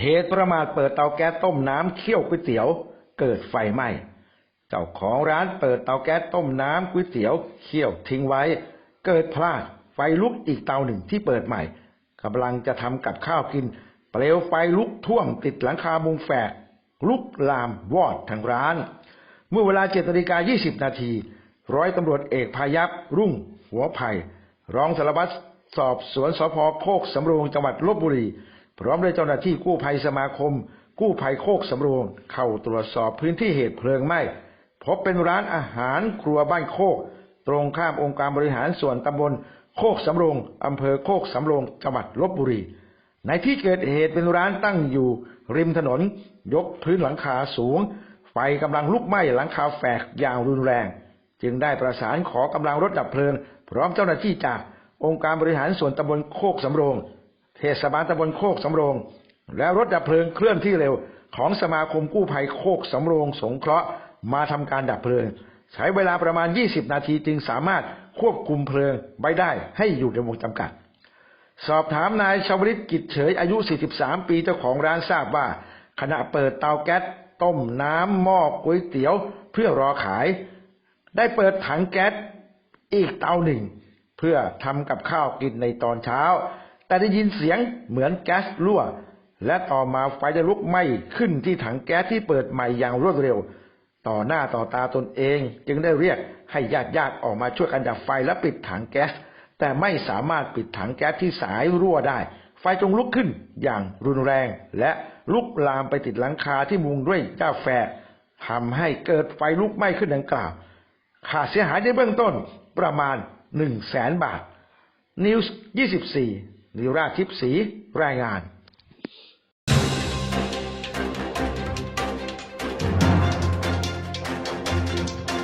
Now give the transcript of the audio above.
เหตุประมาทเปิดเตาแก๊สต้มน้ำเคี่ยวก๋วยเตี๋ยว เกิดไฟไหม้เจ้าของร้านเปิดเตาแก๊สต้มน้ำก๋วยเตี๋ยวเคี่ยวทิ้งไว้ เกิดพลาดไฟลุกอีกเตาหนึ่งที่เปิดใหม่กำลังจะทำกับข้าวกิน เปลวไฟลุกท่วมติดหลังคามุงแฝก ลุกลามวอดทั้งร้าน เมื่อเวลา7นาฬิกา20นาทีร้อยตำรวจเอกพายัพรุ่ง หัวไผ่รองสารวัตรสอบสวนสพโคกสำโรงจังหวัดลบบุรี พร้อมด้วยเจ้าหน้าที่กู้ภัยสมาคม กู้ภัยโคกสำโรงเข้าตรวจสอบพื้นที่เหตุเพลิงไหม้พบเป็นร้านอาหารครัวบ้านโคก ตรงข้ามองค์การบริหารส่วนตำบลโคกสำโรงอำเภอโคกสำโรงจังหวัดลบบุรี ในที่เกิดเหตุเป็นร้านตั้งอยู่ ริมถนน ยกพื้นหลังคาสูง ไฟกำลังลุกไหม้หลังคาแฝกอย่างรุนแรง จึงได้ประสานขอกำลังรถดับเพลิง พร้อมเจ้าหน้าที่จากองค์การบริหารส่วนตำบลโคกสำโรง เทศบาลตำบลโคกสำโรง และรถดับเพลิงเคลื่อนที่เร็ว ของสมาคมกู้ภัยโคกสำโรง สงเคราะห์มาทำการดับเพลิง ใช้เวลาประมาณ 20 นาทีจึงสามารถควบคุมเพลิงไว้ได้ให้อยู่ในวงจำกัด สอบถามนายชาวลิตกิจเฉยอายุ 43 ปีเจ้าของร้านทราบว่า ขณะเปิดเตาแก๊สต้มน้ำหม้อก๋วยเตี๋ยว เพื่อรอขาย ได้เปิดถังแก๊สอีกเตาหนึ่ง เพื่อทำกับข้าวกินในตอนเช้า แต่ได้ยินเสียงเหมือนแก๊สรั่ว และต่อมาไฟได้ลุกไหม้ขึ้นที่ถังแก๊สที่เปิดใหม่อย่างรวดเร็ว ต่อหน้าต่อตาตนเอง จึงได้เรียกให้ญาติญาติออกมาช่วยกันดับไฟและปิดถังแก๊ส แต่ไม่สามารถปิดถังแก๊สที่สายรั่วได้ ไฟจงลุกขึ้นอย่างรุนแรง และลุกลามไปติดหลังคาที่มุงด้วยเจ้าแฝกทำให้เกิดไฟลุกไหม้ขึ้นดังกล่าวค่าเสียหายในเบื้องต้นประมาณ1 0 0 0 0แสนบาทนิวส์24 นิราชทิพสีรายงาน